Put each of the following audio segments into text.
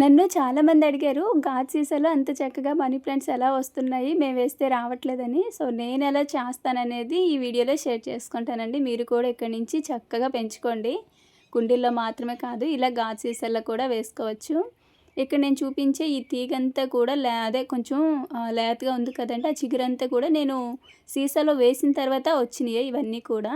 నన్ను చాలామంది అడిగారు గాజు సీసాలో అంత చక్కగా మనీ ప్లాంట్స్ ఎలా వస్తున్నాయి? మేము వేస్తే రావట్లేదని. సో నేను ఎలా చేస్తాననేది ఈ వీడియోలో షేర్ చేసుకుంటానండి. మీరు కూడా ఇక్కడి నుంచి చక్కగా పెంచుకోండి. కుండీల్లో మాత్రమే కాదు ఇలా గాజు సీసాల్లో కూడా వేసుకోవచ్చు. ఇక్కడ నేను చూపించే ఈ తీగంతా కూడా లే అదే కొంచెం లేతగా ఉంది కదంటే ఆ చిగురంతా కూడా నేను సీసాలో వేసిన తర్వాత వచ్చినాయి ఇవన్నీ కూడా.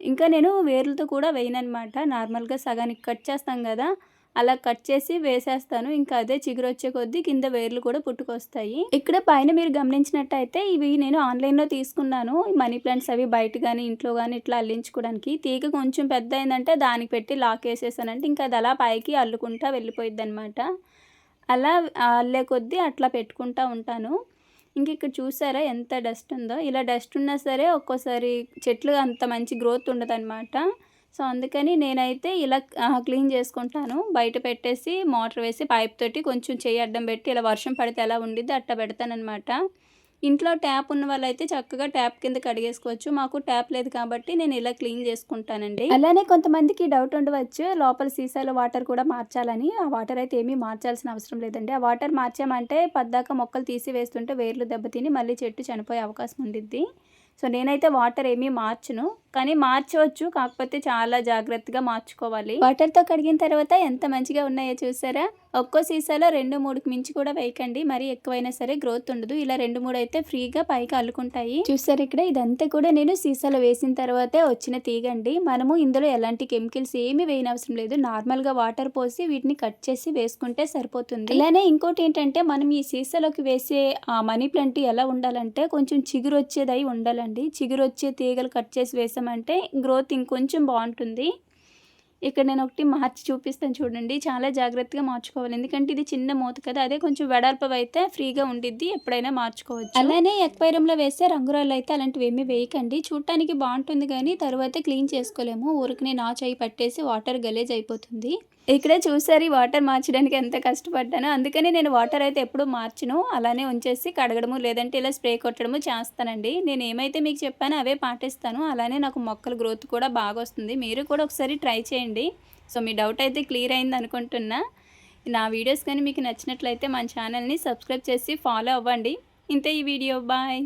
ఇంకా నేను వేర్లతో కూడా వేయనమాట నార్మల్గా సగానికి కట్ చేస్తాం కదా. అలా కట్ చేసి వేసేస్తాను. ఇంకా అదే చిగురు వచ్చే కొద్దీ కింద వేర్లు కూడా పుట్టుకొస్తాయి. ఇక్కడ పైన మీరు గమనించినట్టయితే ఇవి నేను ఆన్లైన్లో తీసుకున్నాను. మనీ ప్లాంట్స్ అవి బయట కానీ ఇంట్లో కానీ ఇట్లా అల్లించుకోవడానికి. తీగ కొంచెం పెద్ద అయిందంటే దానికి పెట్టి లాక్ వేసేసానంటే ఇంకా అది అలా పైకి అల్లుకుంటా వెళ్ళిపోయిద్ది అనమాట అలా అల్లే కొద్దీ అట్లా పెట్టుకుంటా ఉంటాను. ఇంక ఇక్కడ చూసారా ఎంత డస్ట్ ఉందో. ఇలా డస్ట్ ఉన్నా సరే ఒక్కోసారి చెట్లు అంత మంచి గ్రోత్ ఉండదు సో అందుకని నేనైతే ఇలా క్లీన్ చేసుకుంటాను. బయట పెట్టేసి మోటార్ వేసి పైప్ తోటి కొంచెం చేయి అడ్డం పెట్టి ఇలా వర్షం పడితే ఎలా ఉండిద్ది అట్లా పెడతానమాట ఇంట్లో ట్యాప్ ఉన్న వాళ్ళైతే చక్కగా ట్యాప్ కింద కడిగేసుకోవచ్చు. మాకు ట్యాప్ లేదు కాబట్టి నేను ఇలా క్లీన్ చేసుకుంటానండి. అలానే కొంతమందికి డౌట్ ఉండవచ్చు. లోపల సీసాలో వాటర్ కూడా మార్చాలని. ఆ వాటర్ అయితే ఏమీ మార్చాల్సిన అవసరం లేదండి. ఆ వాటర్ మార్చామంటే పద్దాక మొక్కలు తీసి వేస్తుంటే వేర్లు దెబ్బతిని మళ్ళీ చెట్టు చనిపోయే అవకాశం ఉండిద్ది. సో నేనైతే వాటర్ ఏమీ మార్చును. కానీ మార్చవచ్చు. కాకపోతే చాలా జాగ్రత్తగా మార్చుకోవాలి. వాటర్తో కడిగిన తర్వాత ఎంత మంచిగా ఉన్నాయో చూసారా? ఒక్కో సీసాలో రెండు మూడుకి మించి కూడా వేయకండి. మరి ఎక్కువైనా సరే గ్రోత్ ఉండదు. ఇలా రెండు మూడు అయితే ఫ్రీగా పైకి అల్లుకుంటాయి. చూసారు ఇక్కడ? ఇదంతా కూడా నేను సీసాలో వేసిన తర్వాతే వచ్చిన తీగండి. మనము ఇందులో ఎలాంటి కెమికల్స్ ఏమి వేయనవసరం లేదు. నార్మల్గా వాటర్ పోసి వీటిని కట్ చేసి వేసుకుంటే సరిపోతుంది. ఇలానే ఇంకోటి ఏంటంటే మనం ఈ సీసాలోకి వేసే ఆ మనీ ప్లాంట్ ఎలా ఉండాలంటే కొంచెం చిగురు వచ్చేదై ఉండాలండి. చిగురు వచ్చే తీగలు కట్ చేసి వేసామంటే గ్రోత్ ఇంకొంచెం బాగుంటుంది. ఇక్కడ నేను ఒకటి మార్చి చూపిస్తాను చూడండి. చాలా జాగ్రత్తగా మార్చుకోవాలి. ఎందుకంటే ఇది చిన్న మూత కదా అదే కొంచెం వెడల్పు అయితే ఫ్రీగా ఉండిద్ది. ఎప్పుడైనా మార్చుకోవచ్చు. అలానే ఎక్వైరంలో వేస్తే రంగురాళ్ళు అయితే అలాంటివి ఏమీ వేయకండి. చూడటానికి బాగుంటుంది కానీ తర్వాత క్లీన్ చేసుకోలేము. ఊరికి నాచు అయి పట్టేసి వాటర్ గలేజ్ అయిపోతుంది. ఇక్కడ చూసారు ఈ వాటర్ మార్చడానికి ఎంత కష్టపడ్డానో. అందుకని నేను వాటర్ అయితే ఎప్పుడూ మార్చును. అలానే ఉంచేసి కడగడము లేదంటే ఇలా స్ప్రే కొట్టడము చేస్తానండి. నేను ఏమైతే మీకు చెప్పానో అవే పాటిస్తాను. అలానే నాకు మొక్కల గ్రోత్ కూడా బాగా వస్తుంది. మీరు కూడా ఒకసారి ట్రై చేయండి సో మీ డౌట్ అయితే క్లియర్ అయింది అనుకుంటున్నా. నా వీడియోస్ కానీ మీకు నచ్చినట్లయితే మన ఛానల్ని సబ్స్క్రైబ్ చేసి ఫాలో అవ్వండి. ఇంతే ఈ వీడియో. బాయ్.